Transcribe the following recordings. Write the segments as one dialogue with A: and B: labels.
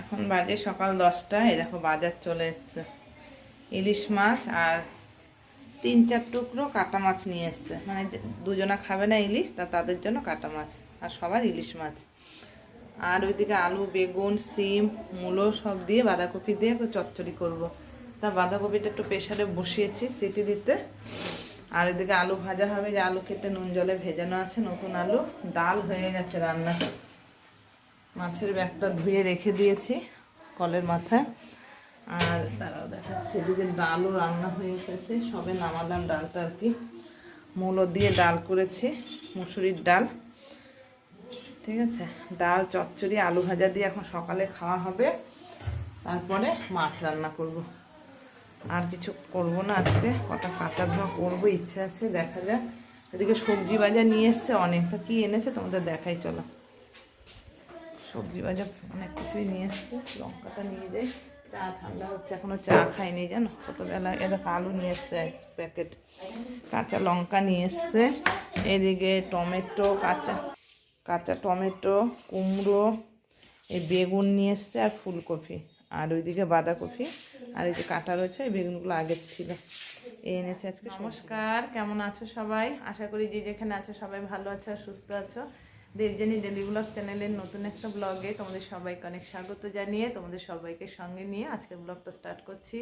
A: এখন বাজে সকাল দশটা, এই দেখো বাজার চলে এসছে। ইলিশ মাছ আর তিন চার টুকরো কাটা মাছ নিয়ে এসছে। মানে দুজনা খাবে না ইলিশ, তা তাদের জন্য কাটা মাছ আর সবার ইলিশ মাছ। আর ওইদিকে আলু, বেগুন, সিম, মূলো সব দিয়ে বাঁধাকপি দিয়ে একটু চচ্চড়ি করব। তা বাঁধাকপিটা একটু প্রেশারে বসিয়েছি সিটি দিতে। আর এদিকে আলু ভাজা হবে, যে আলু কেটে নুন জলে ভেজানো আছে, নতুন আলু, ডাল হয়ে গেছে রান্না। মাছের ব্যাগটা ধুয়ে রেখে দিয়েছি কলের মাথায়। আর তারাও দেখাচ্ছে এদিকে ডালও রান্না হয়ে এসেছে, সবে নামালাম ডালটা আর কি। মূলো দিয়ে ডাল করেছি, মুসুরির ডাল। ঠিক আছে? ডাল, চচ্চড়ি, আলু ভাজা দিয়ে এখন সকালে খাওয়া হবে। তারপরে মাছ রান্না করব। আর কিছু করব না আজকে, কটা কাঁচা ধোয়া করব, ইচ্ছে আছে, দেখা যাক। এদিকে সবজি বাজার নিয়ে এসছে, অনেকটা কি এনেছে, তোমাদের দেখাই, চলো। সবজি বাজার অনেক কিছুই নিয়ে এসছে। লঙ্কাটা নিয়ে যাই। চা ঠান্ডা হচ্ছে, এখনও চা খাইনি, জানো? কতবেলা এরকম আলু নিয়ে এসছে, এক প্যাকেট কাঁচা লঙ্কা নিয়ে এসছে। এদিকে টমেটো, কাঁচা কাঁচা টমেটো, কুমড়ো, এই বেগুন নিয়ে এসছে আর ফুলকপি। আর ওইদিকে বাঁধাকপি, আর এই যে কাঁটা রয়েছে, এই বেগুনগুলো আগের ছিল। এই এনেছে আজকে। নমস্কার, কেমন আছো সবাই? আশা করি যে যেখানে আছো সবাই ভালো আছো সুস্থ আছো। দেবজানি ডেলি ব্লগ চ্যানেলের নতুন একটা ব্লগে তোমাদের সবাইকে অনেক স্বাগত জানিয়ে তোমাদের সবাইকে সঙ্গে নিয়ে আজকের ব্লগটা স্টার্ট করছি।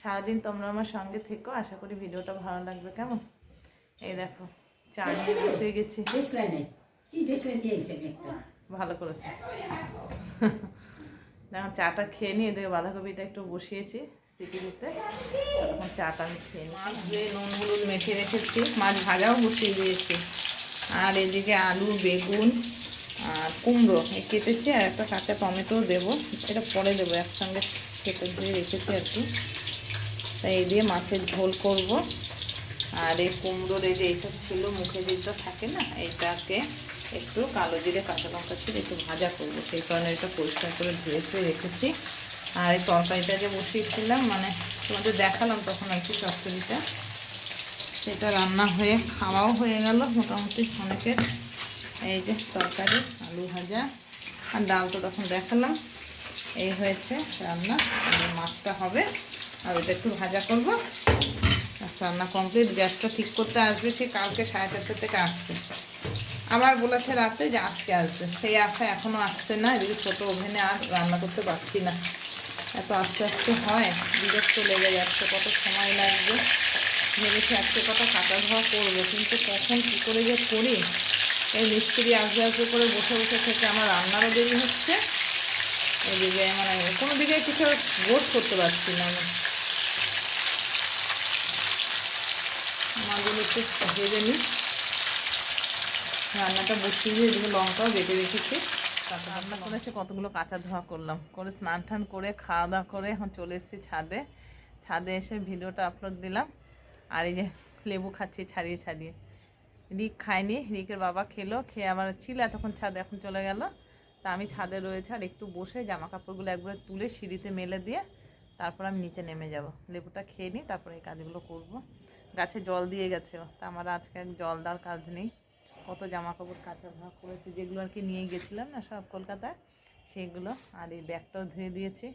A: সারাদিন তোমরা আমার সঙ্গে থেকো আশা করি ভিডিওটা ভালো লাগবে। কেমন? এই দেখো চা নিয়ে বসে গেছি। ভালো করেছে। দেখো চাটা খেয়ে নিয়ে এদিকে বাঁধাকপিটা একটু বসিয়েছি সিটি দিতে তখন চাটা আমি খেয়ে নিই মাছ ধুয়ে নুন হলুদ মেখে রেখেছি মাছ ভাজাও বসিয়ে দিয়েছি। আর এদিকে আলু, বেগুন আর কুমড়ো। কেটেছি আর একটা কাঁচা টমেটো দেবো। এটা পরে দেবো, একসঙ্গে কেটে ধুয়ে রেখেছি আর কি। তাই এই দিয়ে মাছের ঝোল করব। আর এই কুমড়োর এই যে এইসব ছিল, মুখে যেটা থাকে না, এইটাকে একটু কালো জিরে, কাঁচা লঙ্কা ছিল একটু ভাজা করব। সেই কারণে এটা পরিষ্কার করে ধুয়ে ধুয়ে রেখেছি। আর এই তরকারিটা যে বসিয়েছিলাম মানে তোমাদের দেখালাম তখন আর কি চচ্চড়িটা সেটা রান্না হয়ে খাওয়াও হয়ে গেল মোটামুটি অনেকের। এই যে তরকারি, আলু ভাজা আর ডাল তো তখন দেখালাম। এই হয়েছে রান্না মাছটা হবে। আর ওটা একটু ভাজা করব। আচ্ছা রান্না কমপ্লিট গ্যাসটা ঠিক করতে আসবে, ঠিক কালকে সাড়ে চারটে থেকে আসছে আবার বলেছে রাতে যে আজকে আসবে। সেই আশা এখনও আসছে না, এদিকে ছোটো ওভেনে আর রান্না করতে পারছি না। এত আস্তে আস্তে হয়, বিরক্ত লেগে যাচ্ছে, কত সময় লাগবে। ভেবেছি আজকে কত কাটা ধোয়া করব কিন্তু কখন কী করে যে করি? এই মিস্ত্রি আসবে আসবে করে বসে বসে থেকে আমার রান্নারও দেরি হচ্ছে। এদিকে মানে কোনো দিকে কিছু গোট করতে পারছি না আমি। মাছগুলো একটু ভেজে নিই। রান্নাটা বসিয়ে দিয়ে এদিকে লঙ্কাও বেটে রেখেছি। রান্না করেছে কতগুলো কাঁচা ধোয়া করলাম। করে স্নান টান করে খাওয়া দাওয়া করে এখন চলে এসেছি ছাদে। ছাদে এসে ভিডিওটা আপলোড দিলাম। আর এই যে লেবু খাচ্ছি ছাড়িয়ে ছাড়িয়ে। রিক খায়নি, রিকের বাবা খেলো, খেয়ে আবার ছিল, এতক্ষণ ছাদে এখন চলে গেল। তা আমি ছাদে রয়েছে আর একটু বসে জামা কাপড়গুলো একবারে তুলে সিঁড়িতে মেলে দিয়ে তারপর আমি নিচে নেমে যাব। লেবুটা খেয়ে নিই, তারপরে এই কাজগুলো করব। গাছে জল দিয়ে গেছে, তা আমার আজকে জল দেওয়ার কাজ নেই। কত জামা কাপড় কাঁচা ভাগ করেছি, যেগুলো আর কি নিয়ে গেছিলাম না সব কলকাতায় সেইগুলো আর এই ব্যাগটাও ধুয়ে দিয়েছি।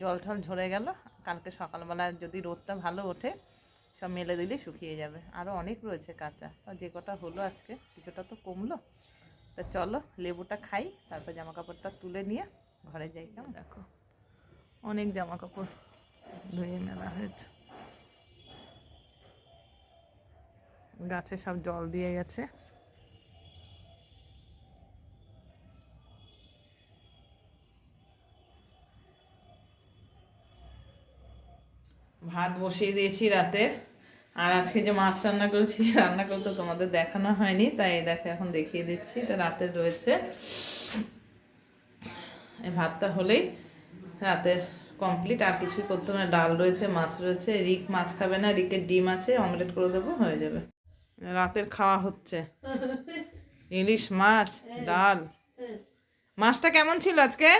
A: জল টল ঝরে গেল, কালকে সকালবেলা যদি রোদটা ভালো ওঠে সব মেলে দিলে শুকিয়ে যাবে। আরও অনেক রয়েছে কাঁচা। তা যে কটা হলো আজকে, কিছুটা তো কমলো। তা চলো, লেবুটা খাই, তারপর জামা কাপড়টা তুলে নিয়ে ঘরে যাই। কেমন? দেখো, অনেক জামা কাপড় ধুয়ে মেলা হয়েছে। গাছে সব জল দিয়ে গেছে। ভাত বসিয়ে দিয়েছি রাতে। আর আজকে যে মাছ রান্না করেছি রান্না করতে তোমাদের দেখানো হয়নি তাই দেখো এখন দেখিয়ে দিচ্ছি এটা রাতের রয়েছে। এই ভাতটা হলেই রাতের কমপ্লিট আর কিছুই করতে হবে না ডাল রয়েছে মাছ রয়েছে রিক মাছ খাবে না রিকের ডিম আছে অমলেট করে দেবো হয়ে যাবে। রাতের খাওয়া হচ্ছে। ইলিশ মাছ ডাল। মাছটা কেমন ছিল আজকে?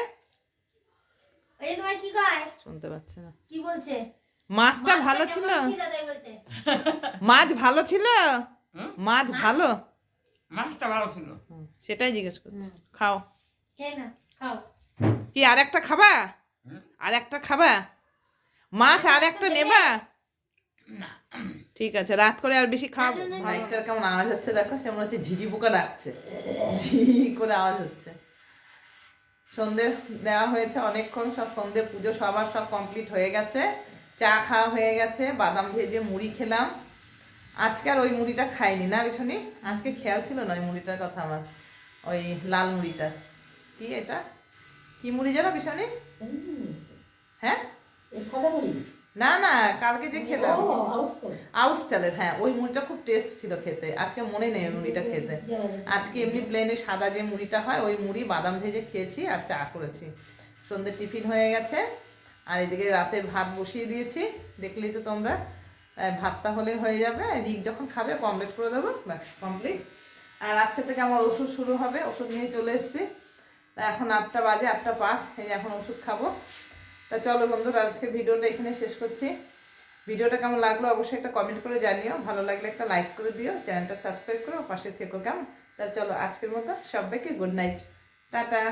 A: শুনতে পাচ্ছে না।
B: কি বলছে?
A: মাছটা ভালো ছিল? মাছ ভালো ছিল? মাছ ভালো?
C: মাছটা ভালো ছিল।
A: সেটাই জিজ্ঞেস করছি। খাও।
B: খাও।
A: কি আর একটা খাবা? আর একটা খাবা? মাছ আর একটা নেবা? ঠিক আছে রাত করে আর বেশি খাওয়াবো। মাইকটার কেমন আওয়াজ হচ্ছে দেখো? সে মনে হচ্ছে ঝিঝি পোকা ডাকছে। ঝি করে আওয়াজ হচ্ছে। সন্ধে দেওয়া হয়েছে অনেকক্ষণ সব সন্ধে পুজো সবার সব কমপ্লিট হয়ে গেছে। চা খাওয়া হয়ে গেছে বাদাম ভেজে মুড়ি খেলাম। আজকে আর ওই মুড়িটা খাইনি না ভীষণই আজকে খেয়াল ছিল না ওই মুড়িটার কথা আমার ওই লাল মুড়িটা। কি এটা? কি মুড়ি জানো ভীষণই হ্যাঁ? না না কালকে যে খেলাম। আউস চালের। হ্যাঁ ওই মুড়িটা খুব টেস্ট ছিল খেতে। আজকে মনে নেই ওই মুড়িটা খেতে। আজকে এমনি প্লেনে সাদা যে মুড়িটা হয় ওই মুড়ি বাদাম ভেজে খেয়েছি আর চা করেছি। সন্ধ্যে টিফিন হয়ে গেছে। আর এদিকে রাতে ভাত বসিয়ে দিয়েছি। দেখলেই তো তোমরা ভাতটা হলে হয়ে যাবে। রিক যখন খাবে কমপ্লিট করে দেবো। ব্যাস কমপ্লিট আর আজকে থেকে আমার ওষুধ শুরু হবে, ওষুধ নিয়ে চলে এসেছি। তা এখন আটটা বাজে, আটটা পাঁচ, এই এখন ওষুধ খাব। তা চলো বন্ধুরা, আজকে ভিডিওটা এখানে শেষ করছি। ভিডিওটা কেমন লাগল অবশ্যই একটা কমেন্ট করে জানিও। ভালো লাগলে একটা লাইক করে দিও। চ্যানেলটা সাবস্ক্রাইব করো, পাশে থেকো কেমন? তা চলো আজকের মতো, সবাইকে গুড নাইট টাটা।